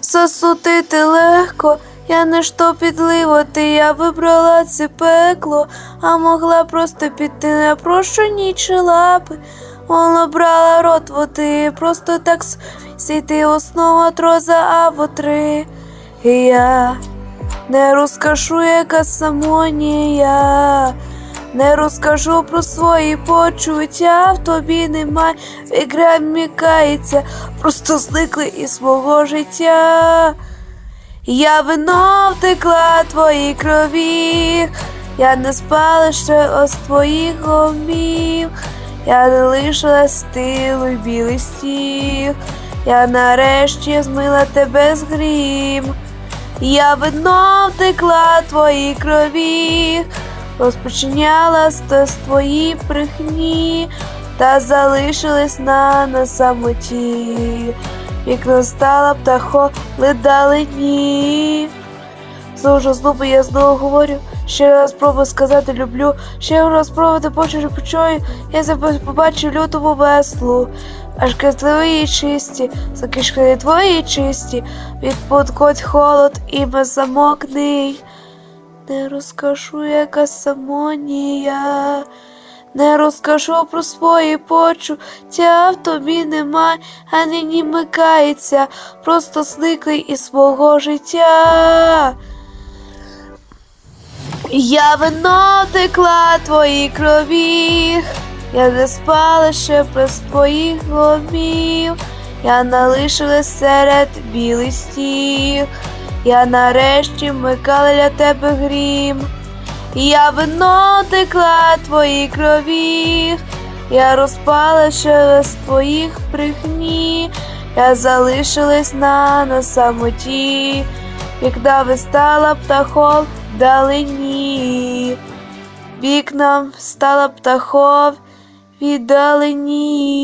Засудити легко, я не що підливати, я вибрала це пекло, а могла просто піти на прощені чи лапи. Вона брала рот води, просто так сійти основа троза або три. І я не розкажу, яка самонія. Не розкажу про свої почуття, в тобі немає ігра мікається, просто зникли із мого життя. Я вино втекла твоїй крові, я не спала ще ось твоїх гомів, я не лишила стилу й білий стіг, я нарешті змила тебе з грім. Я вино втекла твоїй крові, розпочиняла твої брехні, та залишилась на, на самоті. Вікна стала птахо ледалині. Служу злоби, я знову говорю, ще раз спробую сказати люблю, ще раз спробувати почути почую, я побачу лютову веслу. Аж твої чисті, закишки твої чисті, відпадкоть холод і беззамокний. Не розкажу, яка самонія, не розкажу про свої почуття, в тобі немає, а нині микається, просто зникли із свого життя. Я вино текла твої крові, я не спала ще без твоїх гомів, я налишилась серед білих стіг, я нарешті вмикала для тебе грім. Я вино текла твої крові, я розпала ще без твоїх брехні, я залишилась на, на самоті, вікна вистала птахов вдалині, вікнам стала птахов віддалені.